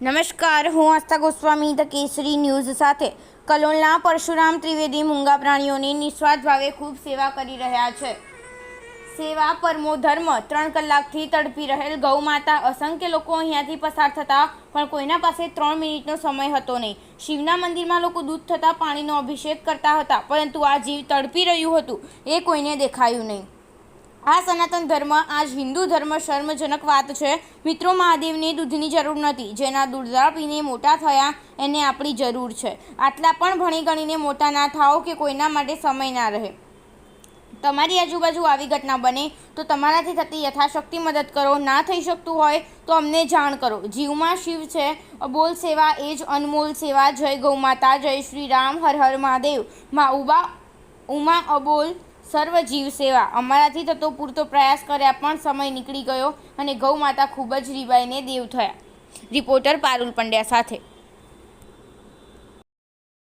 નમસ્કાર, હું Aastha Goswami the Kesari news સાથે કલોલના પરશુરામ ત્રિવેદી મૂંગા પ્રાણીઓની નિસ્વાર્થ ભાવે ખૂબ સેવા કરી રહ્યા છે. સેવા પરમો ધર્મ, ત્રણ કલાકથી તડપી રહેલ ગૌ માતા, અસંખ્ય લોકો અહીંયાથી પસાર થતા, પણ કોઈના પાસે ત્રણ મિનિટનો સમય હતો નહીં. શિવના મંદિરમાં લોકો દૂધ થતાં, પાણીનો અભિષેક કરતા હતા, પરંતુ આ જીવ તડપી રહ્યું હતું, એ કોઈને દેખાયું નહીં. આ સનાતન ધર્મ આજ હિન્દુ ધર્મ શર્મજનક વાત છે. મિત્રો, મહાદેવને દૂધની જરૂર નથી. જેના દૂધડા પીને મોટા થયા એને આપણી જરૂર છે. આટલા પણ ભણી ગણીને મોટા ના થાઓ કે કોઈના માટે સમય ના રહે. તમારી આજુબાજુ આવી ઘટના બને તો તમારાથી થતી યથાશક્તિ મદદ કરો. ના થઈ શકતું હોય તો અમને જાણ કરો. જીવમાં શિવ છે. અબોલ સેવા એ જ અનમોલ સેવા. જય ગૌ માતા, જય શ્રી રામ, હર હર મહાદેવ. મા ઉબા, ઉમા અબોલ સર્વ જીવ સેવા. અમારાથી થતો પૂરતો પ્રયાસ કર્યા પણ સમય નીકળી ગયો અને ગૌ માતા ખૂબ જ રીવાઈને દેવ થયા. રિપોર્ટર પારુલ પંડ્યા સાથે.